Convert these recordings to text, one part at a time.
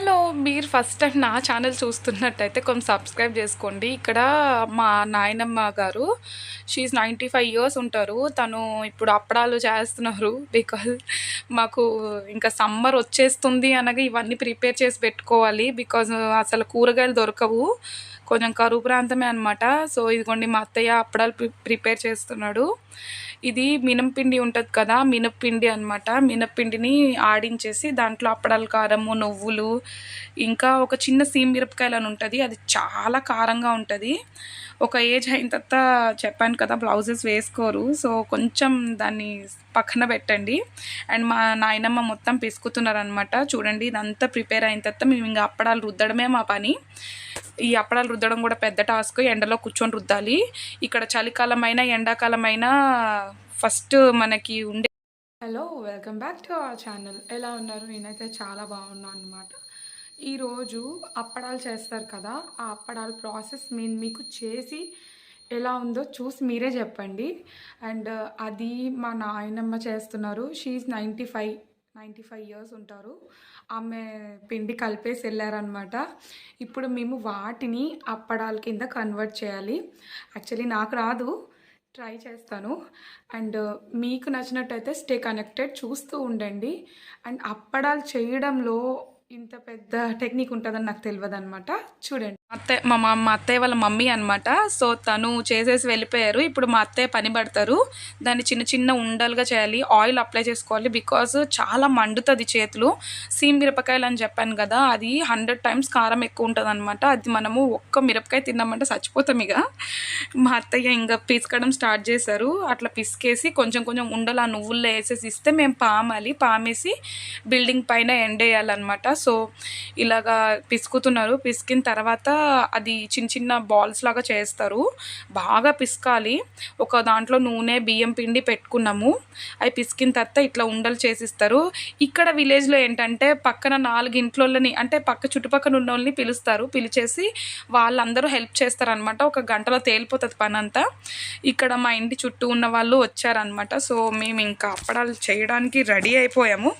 Hello మీరు first time నా channel చూస్తున్నట్టయితే కొంచెం సబ్స్క్రైబ్ చేసుకోండి. ఇక్కడ మా నాయనమ్మ గారు షీఈ్ నైంటీ ఫైవ్ ఇయర్స్ ఉంటారు. తను ఇప్పుడు అప్పడాలు చేస్తున్నారు బికాజ్ మాకు ఇంకా సమ్మర్ వచ్చేస్తుంది అనగా ఇవన్నీ ప్రిపేర్ చేసి పెట్టుకోవాలి. బికాజ్ అసలు కూరగాయలు దొరకవు. కొంచెం కరువు ప్రాంతమే అనమాట సో ఇదిగోండి మా అత్తయ్య అప్పడాలు ప్రి ప్రిపేర్ చేస్తున్నాడు. ఇది మినపిండి ఉంటుంది కదా మినపిండి అనమాట మినపిండిని ఆడించేసి దాంట్లో అప్పడాల కారము నువ్వులు ఇంకా ఒక చిన్న సీమిరపకాయలు అని ఉంటుంది. అది చాలా కారంగా ఉంటుంది. ఒక ఏజ్ అయిన తర్వాత చెప్పాను కదా బ్లౌజెస్ వేసుకోరు. సో కొంచెం దాన్ని పక్కన పెట్టండి. అండ్ మా నాయనమ్మ మొత్తం పిసుకుతున్నారనమాట చూడండి ఇదంతా ప్రిపేర్ అయిన తర్వాత మేము ఇంకా అప్పడాలు రుద్దడమే మా పని. ఈ అప్పడాలు రుద్దడం కూడా పెద్ద టాస్క్. ఎండలో కూర్చొని రుద్దాలి. ఇక్కడ చలికాలమైనా ఎండాకాలమైనా ఫస్ట్ మనకి ఉండే hello welcome back to our channel. ఎలా ఉన్నారు? నేనైతే చాలా బాగున్నాను అనమాట ఈరోజు అప్పడాలు చేస్తారు కదా ఆ అప్పడాల ప్రాసెస్ నేను మీకు చేసి ఎలా ఉందో చూసి మీరే చెప్పండి. అండ్ అది మా నాయనమ్మ చేస్తున్నారు. She ninety five ninety five years ఉంటారు. ఆమె పిండి కలిపేసి వెళ్ళారనమాట ఇప్పుడు మేము వాటిని అప్పడాల కింద కన్వర్ట్ చేయాలి. యాక్చువల్లీ నాకు రాదు. ట్రై చేస్తాను. అండ్ మీకు నచ్చినట్టయితే స్టే కనెక్టెడ్ చూస్తూ ఉండండి. అండ్ అప్పడాలు చేయడంలో ఇంత పెద్ద టెక్నిక్ ఉంటుందని నాకు తెలియదు అనమాట చూడండి. అత్తయ్య మా మా మా అత్తయ్య వాళ్ళ మమ్మీ అనమాట సో తను చేసేసి వెళ్ళిపోయారు. ఇప్పుడు మా అత్తయ్య పని పడతారు. దాన్ని చిన్న చిన్న ఉండలుగా చేయాలి. ఆయిల్ అప్లై చేసుకోవాలి. బికాజ్ చాలా మండుతుంది చేతులు. సీమ్ మిరపకాయలు అని చెప్పాను కదా అది హండ్రెడ్ టైమ్స్ కారం ఎక్కువ ఉంటుంది అనమాట అది మనము ఒక్క మిరపకాయ తిన్నామంటే చచ్చిపోతాం ఇక. మా అత్తయ్య ఇంకా పిసకడం స్టార్ట్ చేశారు. అట్లా పిసికేసి కొంచెం కొంచెం ఉండలు ఆ నువ్వుల్లో వేసేసి ఇస్తే మేము పామాలి. పామేసి బిల్డింగ్ పైన ఎండేయాలన్నమాట. సో ఇలాగా పిసుకుతున్నారు. పిసికిన తర్వాత అది చిన్న చిన్న బాల్స్ లాగా చేస్తారు. బాగా పిసకాలి. ఒక దాంట్లో నూనె బియ్యం పిండి పెట్టుకున్నాము. అవి పిసికిన తర్వాత ఇట్లా ఉండలు చేసిస్తారు. ఇక్కడ విలేజ్లో ఏంటంటే పక్కన నాలుగు ఇంట్లోని అంటే పక్క చుట్టుపక్కల ఉన్న వాళ్ళని పిలుస్తారు. పిలిచేసి వాళ్ళందరూ హెల్ప్ చేస్తారనమాట. ఒక గంటలో తేలిపోతుంది పని అంతా ఇక్కడ మా ఇంటి చుట్టూ ఉన్న వాళ్ళు వచ్చారనమాట. సో మేము ఇంకా అప్పడాలు చేయడానికి రెడీ అయిపోయాము.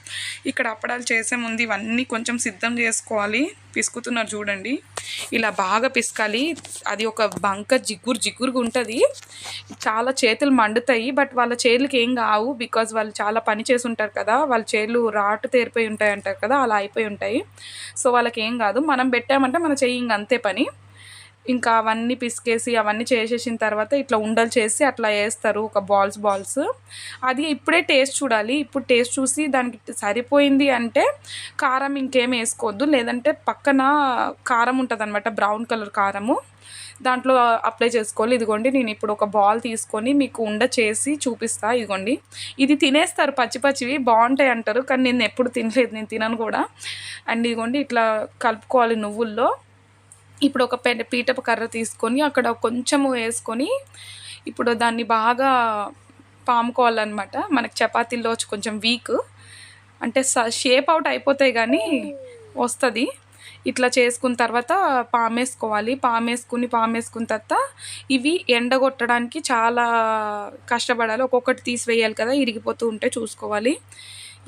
ఇక్కడ అప్పడాలు చేసే ముందు ఇవన్నీ కొంచెం సిద్ధం చేసుకోవాలి. పిసుకుతున్నారు చూడండి. ఇలా బాగా పిసకాలి. అది ఒక బంక జిగురు జిగురుగా ఉంటుంది. చాలా చేతులు మండుతాయి. బట్ వాళ్ళ చేతులకి ఏం కావు. బికాజ్ వాళ్ళు చాలా పని చేసి ఉంటారు కదా. వాళ్ళ చేతులు రాటు తేరిపోయి ఉంటాయి అంటారు కదా. అలా అయిపోయి ఉంటాయి. సో వాళ్ళకి ఏం కాదు. మనం పెట్టామంటే మన చెయ్యి ఇంక అంతే పని. ఇంకా అవన్నీ పిసికేసి అవన్నీ చేసేసిన తర్వాత ఇట్లా ఉండలు చేసి అట్లా వేస్తారు ఒక బాల్స్ బాల్స్. అది ఇప్పుడే టేస్ట్ చూడాలి. ఇప్పుడు టేస్ట్ చూసి దానికి సరిపోయింది అంటే కారం ఇంకేం వేసుకోవద్దు. లేదంటే పక్కన కారం ఉంటుంది అనమాట బ్రౌన్ కలర్ కారము. దాంట్లో అప్లై చేసుకోవాలి. ఇదిగోండి నేను ఇప్పుడు ఒక బాల్ తీసుకొని మీకు ఉండ చేసి చూపిస్తా. ఇదిగోండి. ఇది తినేస్తారు పచ్చి పచ్చివి బాగుంటాయి అంటారు. కానీ నేను ఎప్పుడు తినలేదు నేను తినను కూడా. అండ్ ఇదిగోండి ఇట్లా కలుపుకోవాలి నువ్వుల్లో. ఇప్పుడు ఒక పెద్ద పీటపు కర్ర తీసుకొని అక్కడ కొంచెము వేసుకొని ఇప్పుడు దాన్ని బాగా పాముకోవాలన్నమాట. మనకి చపాతీల్లో వచ్చి కొంచెం వీక్. అంటే స షేప్ అవుట్ అయిపోతాయి కానీ వస్తుంది. ఇట్లా చేసుకున్న తర్వాత పామేసుకోవాలి. పామేసుకుని పామేసుకున్న తర్వాత ఇవి ఎండగొట్టడానికి చాలా కష్టపడాలి. ఒక్కొక్కటి తీసివేయాలి కదా ఇరిగిపోతూ ఉంటే చూసుకోవాలి.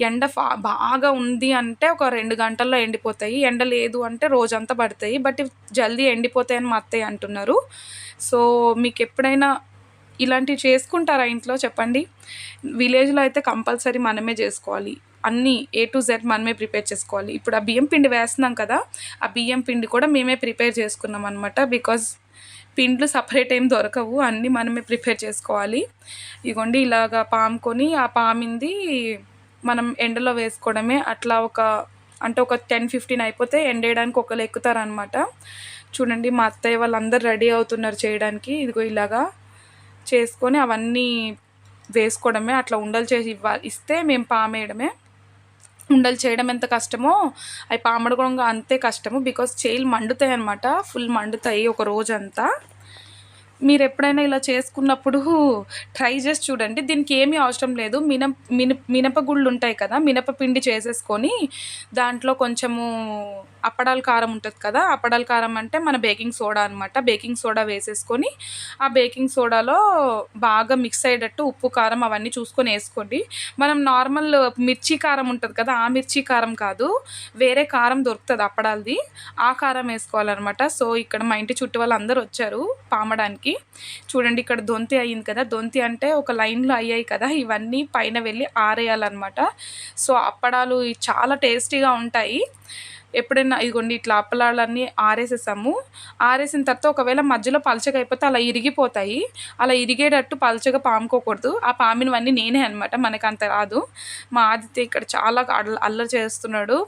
ఎండ ఫా బాగా ఉంది అంటే ఒక రెండు గంటల్లో ఎండిపోతాయి. ఎండ లేదు అంటే రోజంతా పడతాయి. బట్ జల్దీ ఎండిపోతాయని మా అత్తయ్య అంటున్నారు. సో మీకు ఎప్పుడైనా ఇలాంటివి చేసుకుంటారా ఇంట్లో? చెప్పండి. విలేజ్లో అయితే కంపల్సరీ మనమే చేసుకోవాలి. అన్నీ ఏ టు జెడ్ మనమే ప్రిపేర్ చేసుకోవాలి. ఇప్పుడు ఆ బియ్యం పిండి వేస్తున్నాం కదా ఆ బియ్యం పిండి కూడా మేమే ప్రిపేర్ చేసుకున్నాం అనమాట బికాజ్ పిండ్లు సపరేట్ ఏం దొరకవు. అన్నీ మనమే ప్రిపేర్ చేసుకోవాలి. ఇగోండి ఇలాగా పాముకొని ఆ పామింది మనం ఎండలో వేసుకోవడమే అట్లా ఒక అంటే ఒక టెన్ ఫిఫ్టీన్ అయిపోతే ఎండేయడానికి ఒకరు ఎక్కుతారనమాట చూడండి మా అత్తయ్య వాళ్ళందరూ రెడీ అవుతున్నారు చేయడానికి. ఇదిగో ఇలాగా చేసుకొని అవన్నీ వేసుకోవడమే అట్లా ఉండలు చేసి ఇవ్వ ఇస్తే మేము పామేయడమే. ఉండలు చేయడం ఎంత కష్టమో అవి పామడడం అంతే కష్టము బికాస్ చేయిలు మండుతాయి అనమాట ఫుల్ మండుతాయి ఒక రోజంతా. మీరు ఎప్పుడైనా ఇలా చేసుకున్నప్పుడు ట్రై చేసి చూడండి. దీనికి ఏమీ అవసరం లేదు. మిన మిన మినపగుళ్ళు ఉంటాయి కదా మినపపిండి చేసేసుకొని దాంట్లో కొంచెము అప్పడాల కారం ఉంటుంది కదా అప్పడాల కారం అంటే మన బేకింగ్ సోడా అనమాట బేకింగ్ సోడా వేసేసుకొని ఆ బేకింగ్ సోడాలో బాగా మిక్స్ అయ్యేటట్టు ఉప్పు కారం అవన్నీ చూసుకొని వేసుకోండి. మనం నార్మల్ మిర్చి కారం ఉంటుంది కదా ఆ మిర్చి కారం కాదు వేరే కారం దొరుకుతుంది అప్పడాలది. ఆ కారం వేసుకోవాలన్నమాట. సో ఇక్కడ మా ఇంటి చుట్టూ వాళ్ళు అందరూ వచ్చారు పామడానికి. చూడండి. ఇక్కడ దొంతి అయ్యింది కదా. దొంతి అంటే ఒక లైన్లో అయ్యాయి కదా. ఇవన్నీ పైన వెళ్ళి ఆరేయాలన్నమాట. సో అప్పడాలు చాలా టేస్టీగా ఉంటాయి. ఎప్పుడైనా ఇదిగోండి ఇట్లా అప్పలాలన్నీ ఆరేసేసాము. ఆరేసిన తర్వాత ఒకవేళ మధ్యలో పలచగా అయిపోతే అలా ఇరిగిపోతాయి. అలా ఇరిగేటట్టు పలచగా పాముకోకూడదు. ఆ పామినవన్నీ నేనే అనమాట మనకు అంత రాదు. మా ఆదిత్య ఇక్కడ చాలా అల్ల అల్లరి చేస్తున్నాడు.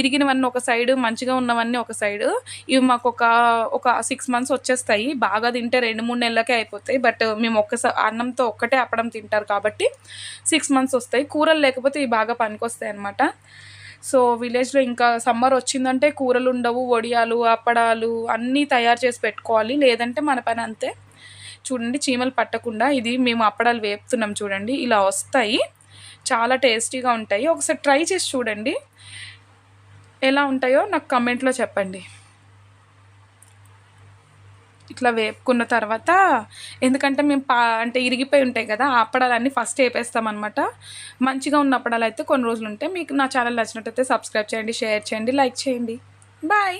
ఇరిగినవన్నీ ఒక సైడు మంచిగా ఉన్నవన్నీ ఒక సైడు. ఇవి మాకు ఒక ఒక సిక్స్ మంత్స్ వచ్చేస్తాయి. బాగా తింటే రెండు మూడు నెలలకే అయిపోతాయి. బట్ మేము ఒక్కసారి అన్నంతో ఒక్కటే అప్పడం తింటారు కాబట్టి సిక్స్ మంత్స్ వస్తాయి. కూరలు లేకపోతే ఇవి బాగా పనికొస్తాయి అనమాట సో విలేజ్లో ఇంకా సమ్మర్ వచ్చిందంటే కూరలు ఉండవు వడియాలు అప్పడాలు అన్నీ తయారు చేసి పెట్టుకోవాలి. లేదంటే మన పని అంతే. చూడండి చీమలు పట్టకుండా ఇది మేము అప్పడాలు వేపుతున్నాం చూడండి. ఇలా వస్తాయి. చాలా టేస్టీగా ఉంటాయి. ఒకసారి ట్రై చేసి చూడండి. ఎలా ఉంటాయో నాకు కమెంట్లో చెప్పండి. ఇట్లా వేపుకున్న తర్వాత ఎందుకంటే మేము పా అంటే ఇరిగిపోయి ఉంటాయి కదా ఆ అప్పడాలన్నీ ఫస్ట్ వేపేస్తామన్నమాట మంచిగా ఉన్న అప్పడాలు అయితే కొన్ని రోజులు ఉంటాయి మీకు నా ఛానల్ నచ్చినట్టయితే సబ్స్క్రైబ్ చేయండి షేర్ చేయండి లైక్ చేయండి. బాయ్